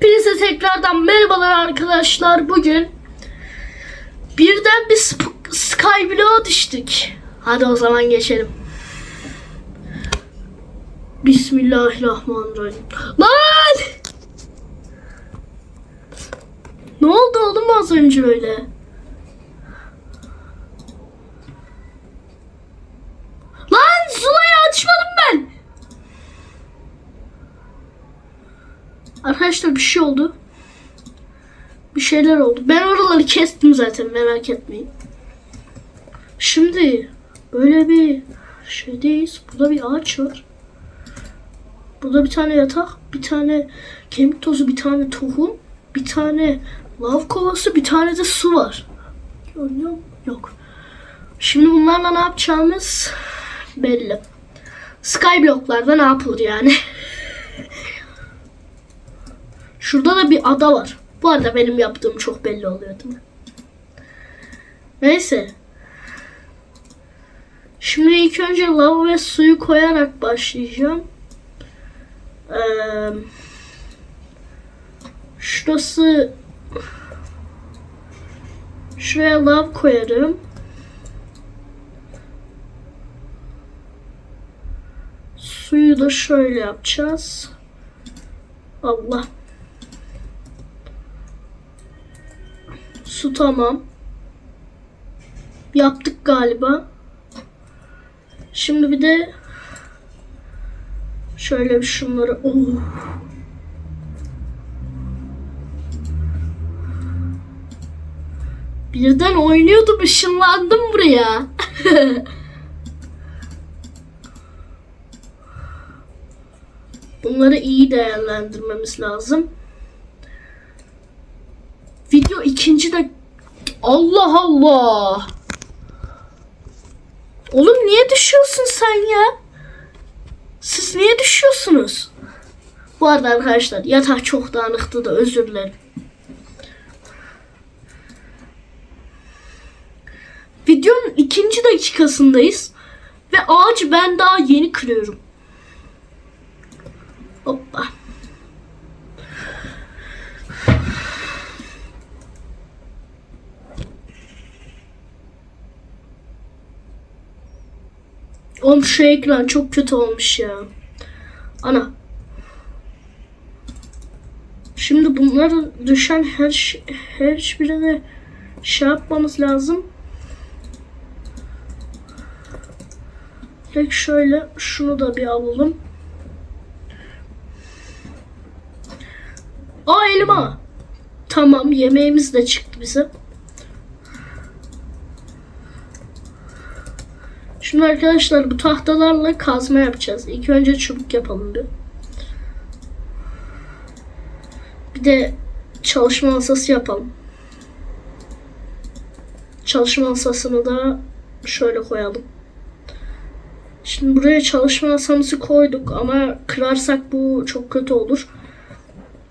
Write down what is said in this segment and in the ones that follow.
Hepinize tekrardan merhabalar arkadaşlar. Bugün birden bir Skyblock'a düştük. Hadi o zaman geçelim. Bismillahirrahmanirrahim. Lan! Ne oldu oğlum az önce öyle? Lan Zula'ya atışmadım ben. Arkadaşlar bir şey oldu. Bir şeyler oldu. Ben oraları kestim zaten merak etmeyin. Şimdi böyle bir şeydeyiz. Burada bir ağaç var. Burada bir tane yatak, bir tane kemik tozu, bir tane tohum, bir tane lav kovası, bir tane de su var. Görünüyor mu? Yok. Şimdi bunlarla ne yapacağımız belli. Skyblock'larda ne yapılır yani? Şurada da bir ada var. Bu arada benim yaptığım çok belli oluyor değil mi? Neyse. Şimdi ilk önce lav ve suyu koyarak başlayacağım. Ee, şurası şuraya lav koyarım. Suyu da şöyle yapacağız. Allah. Su tamam. Yaptık galiba. Şimdi bir de şöyle bir şunları oh. Birden oynuyordum ışınlandım buraya. Bunları iyi değerlendirmemiz lazım. Video ikinci de Allah Allah. Oğlum niye düşüyorsun sen ya? Siz niye düşüyorsunuz? Bu arada arkadaşlar yatak çok dağınıktı da özür dilerim. Videonun ikinci dakikasındayız. Ve ağacı ben daha yeni kırıyorum. Hoppa. Oğlum şu ekran çok kötü olmuş ya. Ana. Şimdi bunları düşen her her hiçbirine şey yapmamız lazım. Tek şöyle şunu da bir alalım. Aa elma. Tamam yemeğimiz de çıktı bize. Şimdi arkadaşlar bu tahtalarla kazma yapacağız. İlk önce çubuk yapalım bir. Bir de çalışma masası yapalım. Çalışma masasını da şöyle koyalım. Şimdi buraya çalışma masamızı koyduk ama kırarsak bu çok kötü olur.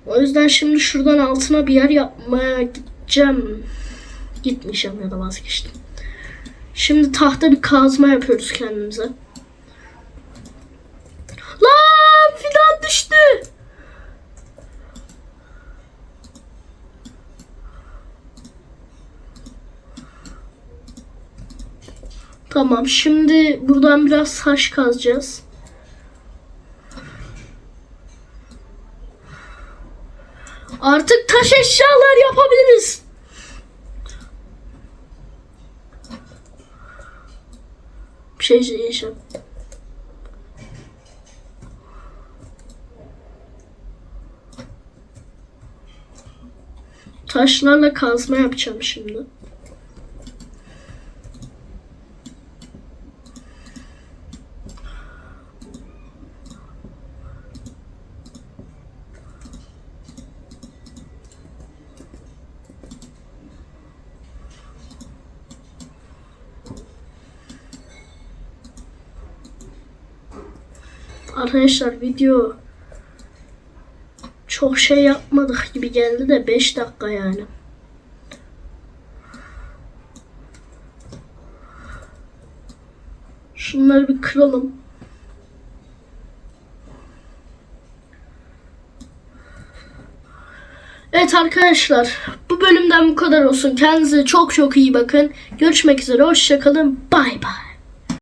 O yüzden şimdi şuradan altına bir yer yapmaya gideceğim. Gitmeyeceğim ya da vazgeçtim. Şimdi tahta bir kazma yapıyoruz kendimize. Lan fidan düştü. Tamam şimdi buradan biraz taş kazacağız. Artık taş eşyalar yapabiliriz. Bir şey. Taşlarla kazma yapacağım şimdi. Arkadaşlar video çok şey yapmadık gibi geldi de 5 dakika yani. Şunları bir kıralım. Evet arkadaşlar bu bölümden bu kadar olsun. Kendinize çok çok iyi bakın. Görüşmek üzere. Hoşçakalın. Bay bay.